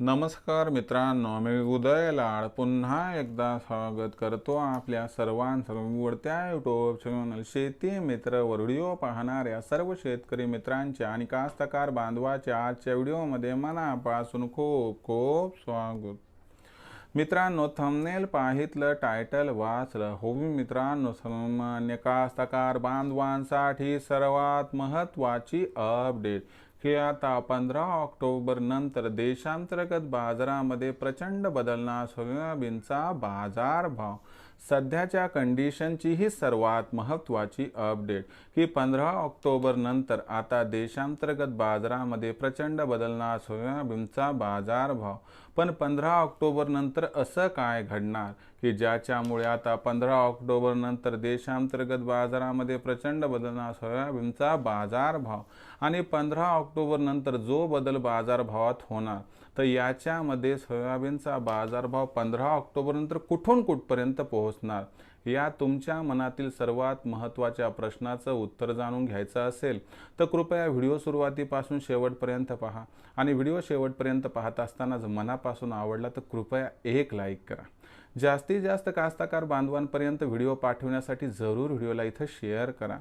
नमस्कार मित्रांनो मी उदय लाड. पुन्हा एकदा स्वागत करतो आपल्या सर्वांसर्वडत्या युट्यूब चॅनल शेती मित्र व्हिडिओ पाहणाऱ्या सर्व शेतकरी मित्रांच्या आणि कास्तकार बांधवाच्या आजच्या व्हिडिओमध्ये मनापासून खूप खूप स्वागत. मित्रांनो थंबनेल पाहितलं टायटल वाचलं. हो मित्रांनो सामान्य कास्तकार बांधवांसाठी सर्वात महत्त्वाची अपडेट की आता पंधरा ऑक्टोबर नंतर देशांतर्गत बाजारामध्ये प्रचंड बदलणार? सोयाबीनचा बाजारभाव सध्याच्या कंडिशनची ही सर्वात महत्त्वाची अपडेट की पंधरा ऑक्टोबर नंतर आता देशांतर्गत बाजारामध्ये प्रचंड बदलणार? सोयाबीनचा बाजारभाव पण पंधरा ऑक्टोबर नंतर असं काय घडणार? की ज्याच्यामुळे आता पंधरा ऑक्टोबर नंतर देशांतर्गत बाजारामध्ये प्रचंड बदलणार सोयाबीनचा बाजारभाव आणि पंधरा ऑक्टोबर नंतर जो बदल बाजारभावात होणार तर याच्यामध्ये सोयाबीनचा बाजारभाव पंधरा ऑक्टोबर नंतर कुठून कुठपर्यंत पोहोचणार? या तुमच्या मनातील सर्वात महत्त्वाच्या प्रश्नाचं उत्तर जाणून घ्यायचं असेल तर कृपया व्हिडिओ सुरुवातीपासून शेवटपर्यंत पहा. आणि व्हिडिओ शेवटपर्यंत पाहत असताना जर मनापासून आवडला तर कृपया एक लाईक करा. जास्तीत जास्त कास्ताकार बांधवांपर्यंत व्हिडिओ पाठवण्यासाठी जरूर व्हिडिओला इथं शेअर करा.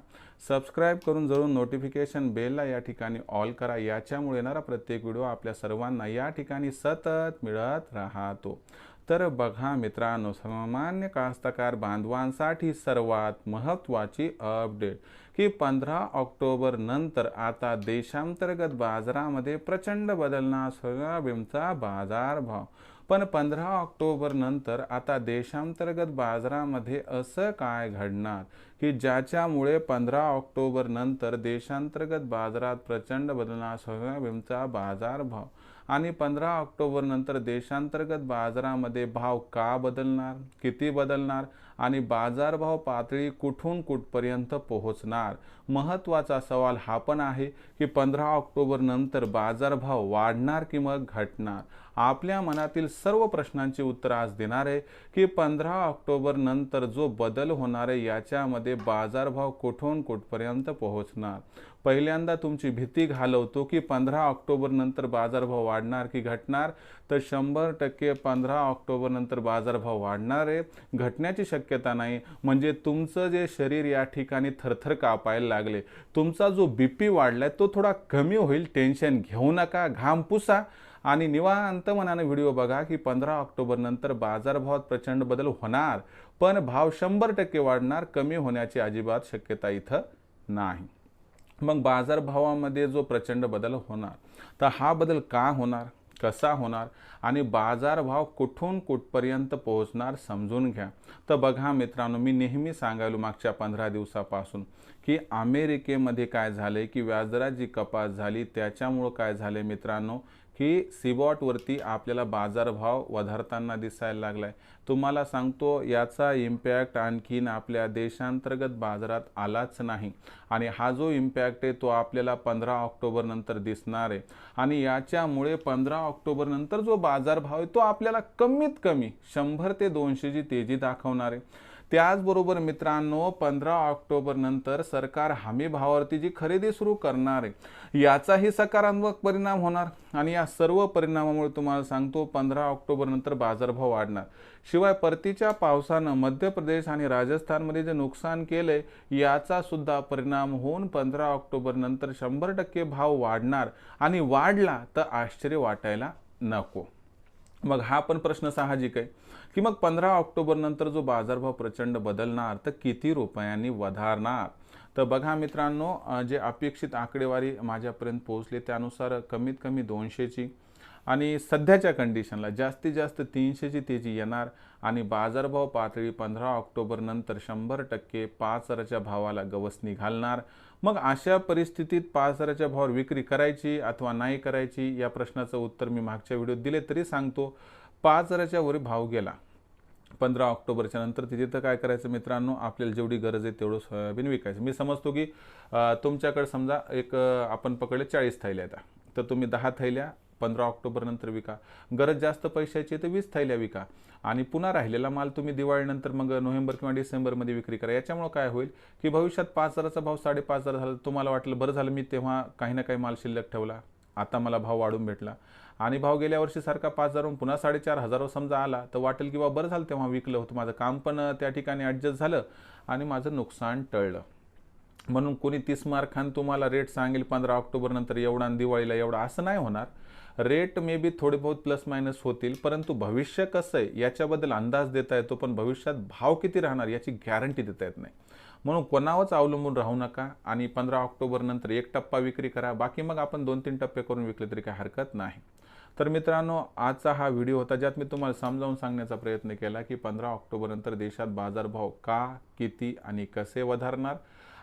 सबस्क्राईब करून जरूर नोटिफिकेशन बेलला या ठिकाणी ऑल करा. याच्यामुळे येणारा प्रत्येक व्हिडिओ आपल्या सर्वांना या ठिकाणी सतत मिळत राहतो. तर बघा मित्रांनो सामान्य कास्तकार बांधवांसाठी सर्वात महत्त्वाची अपडेट की पंधरा ऑक्टोबर नंतर आता देशांतर्गत बाजारामध्ये प्रचंड बदलणार सोयाबीनचा बाजारभाव. पण पंधरा ऑक्टोबर नंतर आता देशांतर्गत बाजारामध्ये असं काय घडणार की ज्याच्यामुळे पंधरा ऑक्टोबर नंतर देशांतर्गत बाजारात प्रचंड बदलणार सोयाबीनचा बाजारभाव? आणि पंधरा ऑक्टोबरनंतर देशांतर्गत बाजारामध्ये भाव का बदलणार? किती बदलणार? आणि बाजारभाव पातळी कुठून कुठपर्यंत पोहोचणार? महत्त्वाचा सवाल हा पण आहे की पंधरा ऑक्टोबर नंतर बाजारभाव वाढणार की मग घटणार? आपल्या मनातील सर्व प्रश्नांची उत्तर आज देणार आहे की पंधरा ऑक्टोबर नंतर जो बदल होणार आहे याच्यामध्ये बाजारभाव कुठून कुठपर्यंत पोहोचणार? पहिल्यांदा तुमची भीती घालवतो की पंधरा ऑक्टोबर नंतर बाजारभाव वाढणार की घटणार? तर शंभर टक्के पंधरा ऑक्टोबर नंतर बाजारभाव वाढणार आहे. घटण्याची शक्यता नाही. म्हणजे तुमचं जे शरीर या ठिकाणी थरथर कापायला लागले तुमचा जो बी पी वाढलाय तो थोडा कमी होईल. टेन्शन घेऊ नका घाम पुसा. आणि निवांत मनाने व्हिडिओ बघा की पंधरा ऑक्टोबर नंतर बाजारभावात प्रचंड बदल होणार. पण भाव शंभर टक्के वाढणार कमी होण्याची अजिबात शक्यता इथं नाही. मग बाजारभावामध्ये जो प्रचंड बदल होणार तर हा बदल का होणार? कसा होणार आणि बाजारभाव कुठून कुठपर्यंत पोहोचणार समजून घ्या. तर बघा मित्रांनो मी नेहमी सांगायलो मागच्या पंधरा दिवसापासून की अमेरिकेमध्ये काय झाले की व्याजदरात जी कपात झाली त्याच्यामुळं काय झाले मित्रांनो की सिबॉटवरती आपल्याला बाजारभाव वधारताना दिसायला लागलाय. तुम्हाला सांगतो याचा इम्पॅक्ट आणखीन आपल्या देशांतर्गत बाजारात आलाच नाही. आणि हा जो इम्पॅक्ट आहे तो आपल्याला पंधरा ऑक्टोबरनंतर दिसणार आहे. आणि याच्यामुळे पंधरा ऑक्टोबरनंतर जो बाजारभाव आहे तो आपल्याला कमीत कमी शंभर ते दोनशेची तेजी दाखवणार आहे. त्याचबरोबर मित्रांनो पंधरा ऑक्टोबर नंतर सरकार हमी भावावरती जी खरेदी सुरू करणार आहे याचाही सकारात्मक परिणाम होणार. आणि या सर्व परिणामामुळे तुम्हाला सांगतो पंधरा ऑक्टोबर नंतर बाजारभाव वाढणार. शिवाय परतीच्या पावसानं मध्य प्रदेश आणि राजस्थानमध्ये जे नुकसान केले याचा सुद्धा परिणाम होऊन पंधरा ऑक्टोबर नंतर शंभर टक्के भाव वाढणार. आणि वाढला तर आश्चर्य वाटायला नको. मग हा पण प्रश्न साहजिक आहे की मग पंधरा ऑक्टोबरनंतर जो बाजारभाव प्रचंड बदलणार तर किती रुपयांनी वधारणार? तर बघा मित्रांनो जे अपेक्षित आकडेवारी माझ्यापर्यंत पोहोचली त्यानुसार कमीत कमी दोनशेची आणि सध्याच्या कंडिशनला जास्तीत जास्त तीनशेची तेजी येणार आणि बाजारभाव पातळी पंधरा ऑक्टोबरनंतर शंभर टक्के पाच हजाराच्या भावाला गवसणी घालणार. मग अशा परिस्थितीत पाच हजाराच्या भावावर विक्री करायची अथवा नाही करायची या प्रश्नाचं उत्तर मी मागच्या व्हिडिओत दिले तरी सांगतो पाच हजाराच्या वर भाव गेला. पंधरा ऑक्टोबरच्या नंतर तिथे तर काय करायचं मित्रांनो? आपल्याला जेवढी गरज आहे तेवढं सोयाबीन विकायचं. मी समजतो की तुमच्याकडे समजा एक आपण पकडले चाळीस थैल्या आता तर तुम्ही दहा थैल्या पंधरा ऑक्टोबरनंतर विका. गरज जास्त पैशाची तर वीस थैल्या विका. आणि पुन्हा राहिलेला माल तुम्ही दिवाळीनंतर मग नोव्हेंबर किंवा डिसेंबरमध्ये विक्री करा. याच्यामुळे काय होईल की भविष्यात पाच हजाराचा भाव साडेपाच हजार झाला तुम्हाला वाटलं बरं झालं मी तेव्हा काही ना काही माल शिल्लक ठेवला. आता मला भाव वाढून भेटला. आणि भाव गेल्या वर्षीसारखा पाच हजारहून पुन्हा साडेचार हजारावर समजा आला तर वाटेल की बा बरं झालं तेव्हा विकलं होतं. माझं काम पण त्या ठिकाणी ॲडजस्ट झालं आणि माझं नुकसान टळलं. म्हणून कोणी तीस मार्कांनी तुम्हाला रेट सांगेल पंधरा ऑक्टोबरनंतर एवढा आणि दिवाळीला एवढा असं नाही होणार. रेट मे बी थोडे बहुत प्लस मायनस होतील परंतु भविष्य कसं आहे याच्याबद्दल अंदाज देता येतो पण भविष्यात भाव किती राहणार याची गॅरंटी देता येत नाही. म्हणून कोणावरच अवलंबून राहू नका आणि पंधरा ऑक्टोबरनंतर एक टप्पा विक्री करा बाकी मग आपण दोन तीन टप्पे करून विकले तरी काही हरकत नाही. तर मित्रांनो आजचा हा व्हिडिओ होता ज्यात मी तुम्हाला समजावून सांगण्याचा प्रयत्न केला की पंधरा ऑक्टोबरनंतर देशात बाजारभाव का किती आणि कसे वधारणार?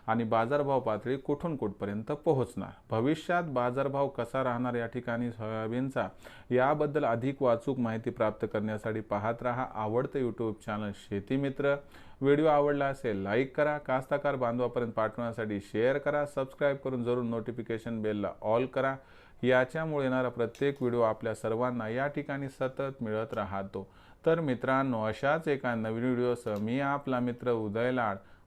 आणि बाजारभाव पातळी कुठून कुठपर्यंत पोहोचणार? भविष्यात बाजारभाव कसा राहणार या ठिकाणी सोयाबीनचा? याबद्दल अधिक वाचूक माहिती प्राप्त करण्यासाठी पाहत राहा आवडतं यूट्यूब चॅनल शेतीमित्र व्हिडिओ आवडला असेल लाईक करा. कास्ताकार बांधवापर्यंत पाठवण्यासाठी शेअर करा. सबस्क्राईब करून जरूर नोटिफिकेशन बेलला ऑल करा. याच्यामुळे येणारा प्रत्येक व्हिडिओ आपल्या सर्वांना या ठिकाणी सतत मिळत राहतो. तर मित्रांनो अशाच एका नवीन व्हिडिओसह मी आपला मित्र उदय लाड